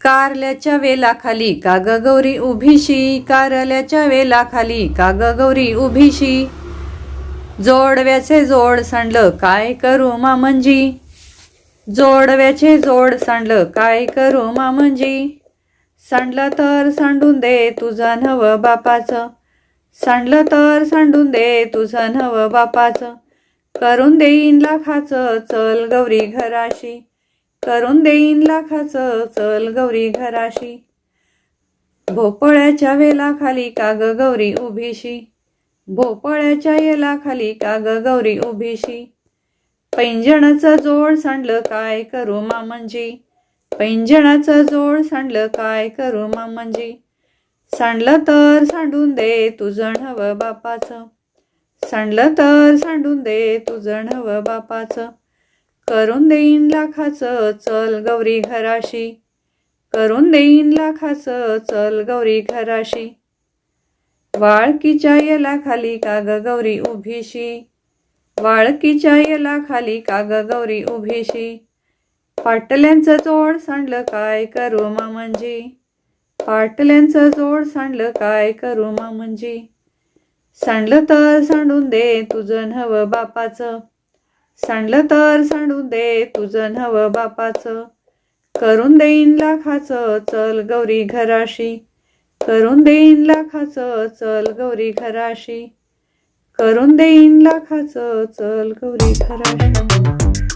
कारल्याच्या वेलाखाली. काग गौरी उभीशी? कारल्याच्या वेलाखाली. काग गौरी उभीशी? जोडव्याचे जोड सांडलं काय करू मामंजी? जोडव्याचे जोड सांडलं काय करू मामंजी? सांडलं तर सांडून दे तुझं नव बापाचं. सांडलं तर सांडून दे तुझं नव बापाचं. करून देईन लाखाचं चल गौरी घराशी. करून देईन लाखाचं चल गौरी घराशी. भोपळ्याच्या वेलाखाली काग गौरी उभीशी? भोपळ्याच्या येलाखाली काग गौरी उभीशी? पैंजणाचं जोड सांडलं काय करू मामंजी? पैंजणाचं जोड सांडलं काय करू मामंजी? सांडलं तर सांडून दे तुझं नव बापाचं. सांडलं तर सांडून दे तुझं नव बापाचं. करून देईन लाखाचं चल गौरी घराशी. करून देईन लाखाचं चल गौरी घराशी. वाळकीच्या येला खाली काग गौरी उभीशी. वाळकीच्या येला खाली काग गौरी उभीशी. पाटल्यांचं जोड सांडलं काय करू मामंजी म्हणजे? पाटल्यांचं जोड सांडलं काय करू मामंजी म्हणजे? सांडलं तर सांडून दे तुझं नव बापाचं. सांडलं तर सांडून दे तुझं नव बापाचं. करून देईन लाखाचं चल गौरी घराशी. करून देईन लाखाचं चल गौरी घराशी. करून देईन लाखाचं चल गौरी घराशी.